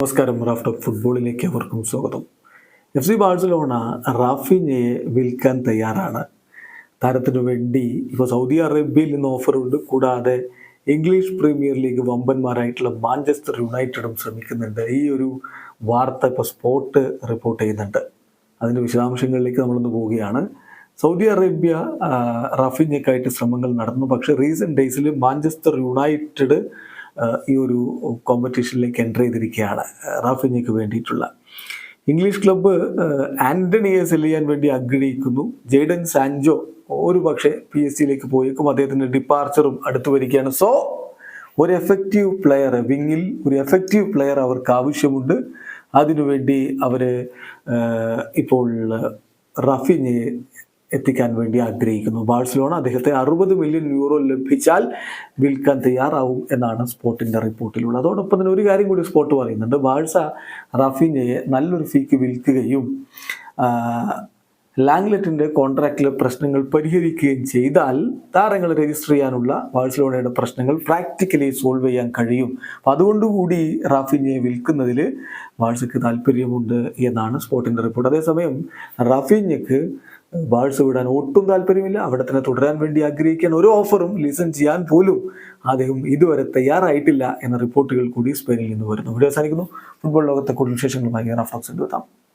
നമസ്കാരം Raf of ഫുട്ബോളിലേക്ക് അവർക്കും സ്വാഗതം. എഫ് സി ബാഴ്സലോണ റാഫിഞ്ഞയെ വിൽക്കാൻ തയ്യാറാണ്. താരത്തിനു വേണ്ടി ഇപ്പോൾ സൗദി അറേബ്യയിൽ നിന്ന് ഓഫറുണ്ട്. കൂടാതെ ഇംഗ്ലീഷ് പ്രീമിയർ ലീഗ് വമ്പന്മാരായിട്ടുള്ള മാഞ്ചസ്റ്റർ യുണൈറ്റഡും ശ്രമിക്കുന്നുണ്ട്. ഈ ഒരു വാർത്ത ഇപ്പോൾ സ്പോട്ട് റിപ്പോർട്ട് ചെയ്യുന്നുണ്ട്. അതിന്റെ വിശദാംശങ്ങളിലേക്ക് നമ്മളൊന്ന് പോവുകയാണ്. സൗദി അറേബ്യ റാഫിനെക്കായിട്ട് ശ്രമങ്ങൾ നടന്നു. പക്ഷേ റീസെന്റ് ഡേയ്സിൽ മാഞ്ചസ്റ്റർ യുണൈറ്റഡ് ഈ ഒരു കോമ്പറ്റീഷനിലേക്ക് എന്റർ ചെയ്തിരിക്കുകയാണ് റാഫിഞ്ഞയ്ക്ക് വേണ്ടിയിട്ടുള്ള. ഇംഗ്ലീഷ് ക്ലബ്ബ് ആന്റണിയെ സെൽ ചെയ്യാൻ വേണ്ടി ആഗ്രഹിക്കുന്നു. ജെയ്ഡൻ സാൻജോ ഒരു പക്ഷേ പി എസ് സിയിലേക്ക് പോയേക്കും. അദ്ദേഹത്തിന്റെ ഡിപ്പാർച്ചറും അടുത്തു വരികയാണ്. സോ ഒരു എഫക്റ്റീവ് പ്ലെയർ വിങ്ങിൽ ഒരു എഫക്റ്റീവ് പ്ലെയർ അവർക്ക് ആവശ്യമുണ്ട്. അതിനുവേണ്ടി അവർ ഇപ്പോൾ റഫിഞ്ഞയെ എത്തിക്കാൻ വേണ്ടി ആഗ്രഹിക്കുന്നു. ബാഴ്സലോണ അദ്ദേഹത്തെ അറുപത് മില്യൺ യൂറോ ലഭിച്ചാൽ വിൽക്കാൻ തയ്യാറാവും എന്നാണ് സ്പോർട്ടിന്റെ റിപ്പോർട്ടിലുള്ളത്. അതോടൊപ്പം തന്നെ ഒരു കാര്യം കൂടി സ്പോർട്ട് പറയുന്നുണ്ട്. ബാഴ്സ റാഫിനെ നല്ലൊരു ഫീക്ക് വിൽക്കുകയും ലാംഗ്ലെറ്റിന്റെ കോൺട്രാക്റ്റിലെ പ്രശ്നങ്ങൾ പരിഹരിക്കുകയും ചെയ്താൽ താരങ്ങൾ രജിസ്റ്റർ ചെയ്യാനുള്ള ബാഴ്സലോണയുടെ പ്രശ്നങ്ങൾ പ്രാക്ടിക്കലി സോൾവ് ചെയ്യാൻ കഴിയും. അപ്പം അതുകൊണ്ടുകൂടി റാഫിഞ്ഞയെ വിൽക്കുന്നതിൽ ബാഴ്സയ്ക്ക് താല്പര്യമുണ്ട് എന്നാണ് സ്പോർട്ടിന്റെ റിപ്പോർട്ട് അതേസമയം റാഫിഞ്ഞയ്ക്ക് ബാഴ്സ വിടാൻ ഒട്ടും താല്പര്യമില്ല. അവിടെ തന്നെ തുടരാൻ വേണ്ടി ആഗ്രഹിക്കാൻ ഒരു ഓഫറും ലിസൺ ചെയ്യാൻ പോലും അദ്ദേഹം ഇതുവരെ തയ്യാറായിട്ടില്ല എന്ന റിപ്പോർട്ടുകൾ കൂടി സ്പെയിനിൽ നിന്ന് വരുന്നു. ഇവിടെ അവസാനിക്കുന്നു. ഫുട്ബോൾ ലോകത്തെ കൂടുതൽ വിശേഷങ്ങളുമായി ഞാൻ റാഫ്റ്റോക്സ് എത്താം.